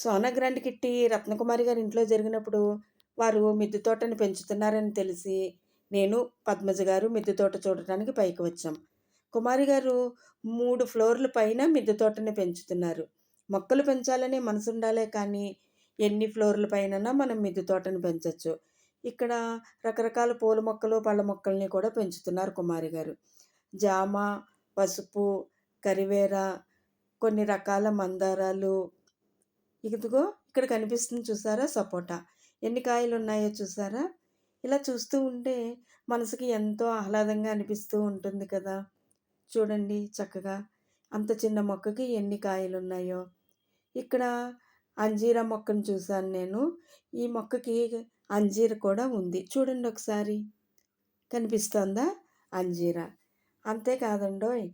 Sona grand kitty Ratnakumari గారి ఇంట్లో జరిగినప్పుడు వారు మిద్దె తోటని పెంచుతున్నారని తెలిసి నేను పద్మజ గారు మిద్దె తోట చూడటానికి పైకి వచ్చాం. కుమారి గారు మూడు ఫ్లోర్ల పైన మిద్దె తోటని పెంచుతున్నారు. మొక్కలు పెంచాలనే మనసు ఉండాలే కానీ ఎన్ని ఫ్లోర్ల పైన మనం మిద్దె తోటను పెంచవచ్చు ఇక్కడ రకరకాల పూల మొక్కలు పళ్ళ మొక్కల్ని కూడా పెంచుతున్నారు కుమారి గారు. జామ పసుపు కరివేర కొన్ని రకాల మందారాలు ఇదిగో ఇక్కడ కనిపిస్తుంది చూసారా? సపోటా. ఎన్ని కాయలు ఉన్నాయో చూసారా? ఇలా చూస్తూ ఉంటే మనసుకి ఎంతో ఆహ్లాదంగా అనిపిస్తూ ఉంటుంది కదా. చూడండి చక్కగా. అంత చిన్న మొక్కకి ఎన్ని కాయలు ఉన్నాయో ఇక్కడ అంజీరా మొక్కను చూశాను నేను. ఈ మొక్కకి అంజీర కూడా ఉంది. చూడండి ఒకసారి. కనిపిస్తోందా? అంజీరా. అంతేకాదండోయ్.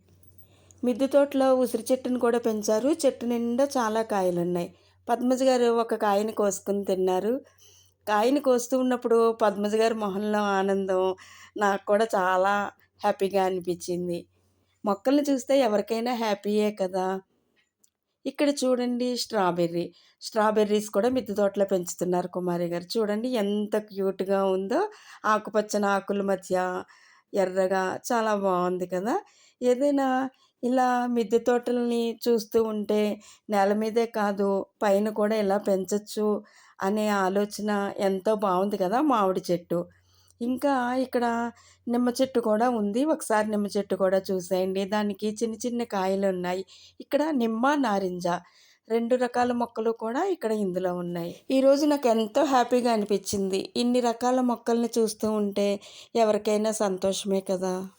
మిద్దె తోటలో ఉసిరి చెట్టును కూడా పెంచారు. చెట్టు నిండా చాలా కాయలున్నాయి. పద్మజ గారు ఒక కాయని కోసుకుని తిన్నారు. కాయని కోస్తూ ఉన్నప్పుడు పద్మజ గారి మొహంలో ఆనందం నాకు కూడా చాలా హ్యాపీగా అనిపించింది. మొక్కల్ని చూస్తే ఎవరికైనా హ్యాపీయే కదా. ఇక్కడ చూడండి స్ట్రాబెర్రీ. స్ట్రాబెర్రీస్ కూడా మిద్దె తోటలో పెంచుతున్నారు కుమారి గారు. చూడండి ఎంత క్యూట్గా ఉందో. ఆకుపచ్చని ఆకుల మధ్య ఎర్రగా చాలా బాగుంది కదా. ఏదైనా ఇలా మిద్దె తోటలని చూస్తూ ఉంటే నేల మీదే కాదు పైన కూడా ఇలా పెంచచ్చు అనే ఆలోచన ఎంతో బాగుంది కదా మామిడి చెట్టు. ఇంకా ఇక్కడ నిమ్మ చెట్టు కూడా ఉంది. ఒకసారి నిమ్మ చెట్టు కూడా చూసేయండి. దానికి చిన్న చిన్న కాయలు ఉన్నాయి. ఇక్కడ నిమ్మ నారింజ రెండు రకాల మొక్కలు కూడా ఇక్కడ ఇందులో ఉన్నాయి. ఈరోజు నాకు ఎంతో హ్యాపీగా అనిపించింది. ఇన్ని రకాల మొక్కల్ని చూస్తూ ఉంటే ఎవరికైనా సంతోషమే కదా.